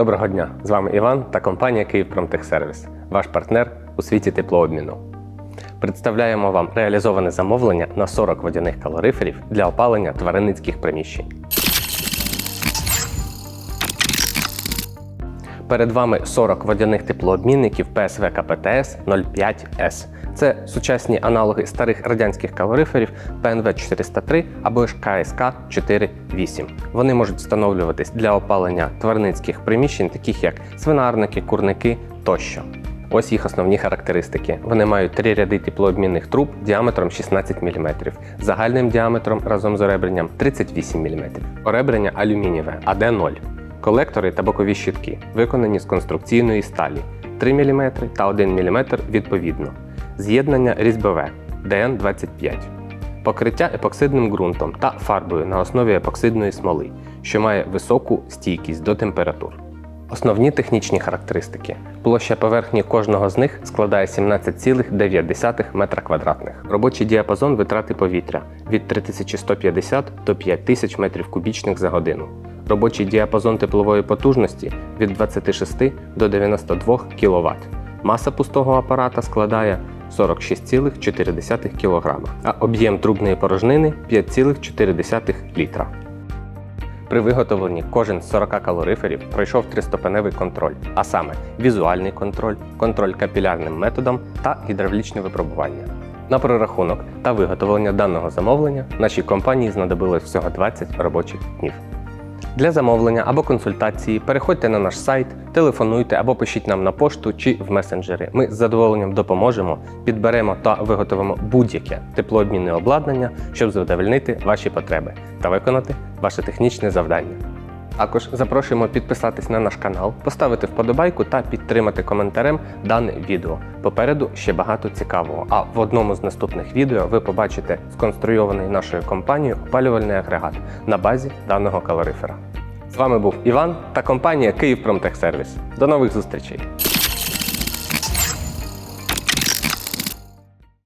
Доброго дня! З вами Іван та компанія «Київпромтехсервіс», ваш партнер у світі теплообміну. Представляємо вам реалізоване замовлення на 40 водяних калориферів для опалення тваринницьких приміщень. Перед вами 40 водяних теплообмінників PSV КПТС 05S. Це сучасні аналоги старих радянських калориферів PNV 403 або ж КСК 48. Вони можуть встановлюватись для опалення тваринницьких приміщень, таких як свинарники, курники тощо. Ось їх основні характеристики. Вони мають три ряди теплообмінних труб діаметром 16 мм, загальним діаметром разом з оребренням 38 мм. Оребрення алюмінієве АД0. Колектори та бокові щитки виконані з конструкційної сталі 3 мм та 1 мм відповідно. З'єднання різьбове ДН25. Покриття епоксидним ґрунтом та фарбою на основі епоксидної смоли, що має високу стійкість до температур. Основні технічні характеристики. Площа поверхні кожного з них складає 17,9 метра квадратних. Робочий діапазон витрати повітря від 3150 до 5000 метрів кубічних за годину. Робочий діапазон теплової потужності від 26 до 92 кВт. Маса пустого апарата складає 46,4 кг, а об'єм трубної порожнини 5,4 літра. При виготовленні кожен з 40 калориферів пройшов триступеневий контроль, а саме візуальний контроль, контроль капілярним методом та гідравлічне випробування. На прорахунок та виготовлення даного замовлення нашій компанії знадобилось всього 20 робочих днів. Для замовлення або консультації переходьте на наш сайт, телефонуйте або пишіть нам на пошту чи в месенджери. Ми з задоволенням допоможемо, підберемо та виготовимо будь-яке теплообмінне обладнання, щоб задовольнити ваші потреби та виконати ваше технічне завдання. Також запрошуємо підписатись на наш канал, поставити вподобайку та підтримати коментарем дане відео. Попереду ще багато цікавого. А в одному з наступних відео ви побачите сконструйований нашою компанією опалювальний агрегат на базі даного калорифера. З вами був Іван та компанія Київпромтехсервіс. До нових зустрічей!